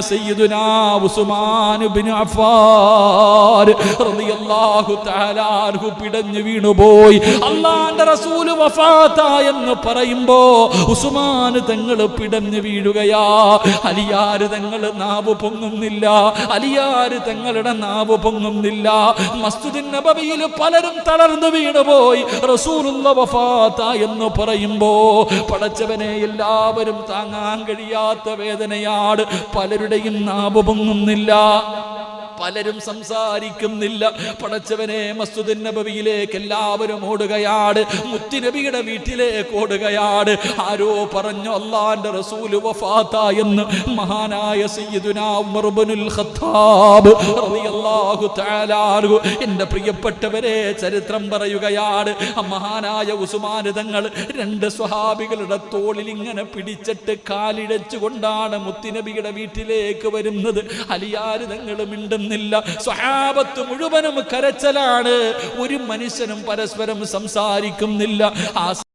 സയ്യിദുനാ ഉസ്മാൻ റളിയല്ലാഹു പിടഞ്ഞു വീണുപോയി. എന്ന് പറയുമ്പോ ഉസ്മാൻ തങ്ങൾ പിടഞ്ഞു വീഴുകയാ. അലിയാര് തങ്ങൾ നാവ് പൊങ്ങുന്നില്ല. അലിയാര് തങ്ങളുടെ നാവ് പൊങ്ങുന്നില്ല. മസ്തുദിൻ പലരും തളർന്നു വീണുപോയി. റസൂലുള്ള എന്ന് പറയുമ്പോ പടച്ചവനെ എല്ലാവരും താങ്ങാൻ കഴിയാത്ത വേദനയാണ്. പലരുടെയും നാവ് പൊങ്ങുന്നില്ല പലരും സംസാരിക്കുന്നില്ല. പടച്ചവനെ മസ്തുദിൻ എല്ലാവരും ഓടുകയാണ് മുത്തുനബിയുടെ വീട്ടിലേക്ക് ഓടുകയാണ് ആരോ പറഞ്ഞു അള്ളാന്റെ റസൂൽ വഫാത്ത എന്ന് മഹാനായ സയ്യിദുനാ ഉമർ ഖത്താബ് റളിയല്ലാഹു പ്രിയപ്പെട്ടവരെ ചരിത്രം പറയുകയാണ് മഹാനായ ഉസ്മാൻ തങ്ങൾ രണ്ട് സ്വഹാബികളുടെ തോളിൽ ഇങ്ങനെ പിടിച്ചിട്ട് കാലിഴച്ചുകൊണ്ടാണ് മുത്തുനബിയുടെ വീട്ടിലേക്ക് വരുന്നത്. അലിയാര് തങ്ങൾ സ്വഹാബത്ത് മുഴുവനും കരച്ചലാണ്. ഒരു മനുഷ്യനും പരസ്പരം സംസാരിക്കുന്നില്ല. ആ